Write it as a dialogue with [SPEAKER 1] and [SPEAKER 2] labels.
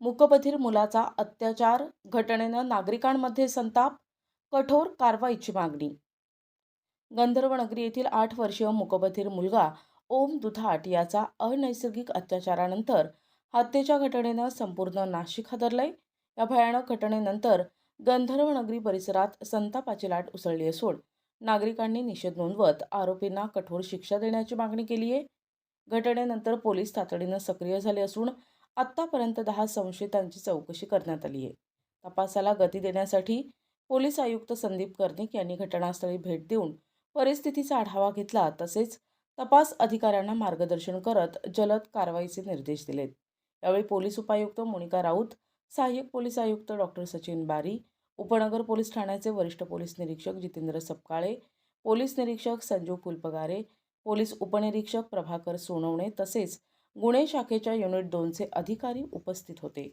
[SPEAKER 1] मुकबधीर मुलाचा अत्याचार घटनेनं नागरिकांमध्ये संताप कठोर कारवाईची मागणी. गंधर्वनगरी येथील आठ वर्षीय मुकबधीर मुलगा ओम दुधाट याचा अनैसर्गिक अत्याचारानंतर हत्येच्या घटनेनं संपूर्ण नाशिक हादरलंय. या भयानक घटनेनंतर गंधर्वनगरी परिसरात संतापाची लाट उसळली असून नागरिकांनी निषेध नोंदवत आरोपींना कठोर शिक्षा देण्याची मागणी केली आहे घटनेनंतर पोलीस तातडीनं सक्रिय झाले असून आत्तापर्यंत दहा संशयितांची चौकशी करण्यात आली आहे. तपासाला गती देण्यासाठी पोलीस आयुक्त संदीप कर्णिक यांनी घटनास्थळी भेट देऊन परिस्थितीचा आढावा घेतला तसेच तपास अधिकाऱ्यांना मार्गदर्शन करत जलद कारवाईचे निर्देश दिलेत. यावेळी पोलीस उपायुक्त मोनिका राऊत सहाय्यक पोलीस आयुक्त डॉक्टर सचिन बारी उपनगर पोलीस ठाण्याचे वरिष्ठ पोलीस निरीक्षक जितेंद्र सपकाळे पोलीस निरीक्षक संजू फुलपगारे पोलीस उपनिरीक्षक प्रभाकर सोनवणे तसेच गुन्हे शाखेच्या युनिट दोनचे अधिकारी उपस्थित होते.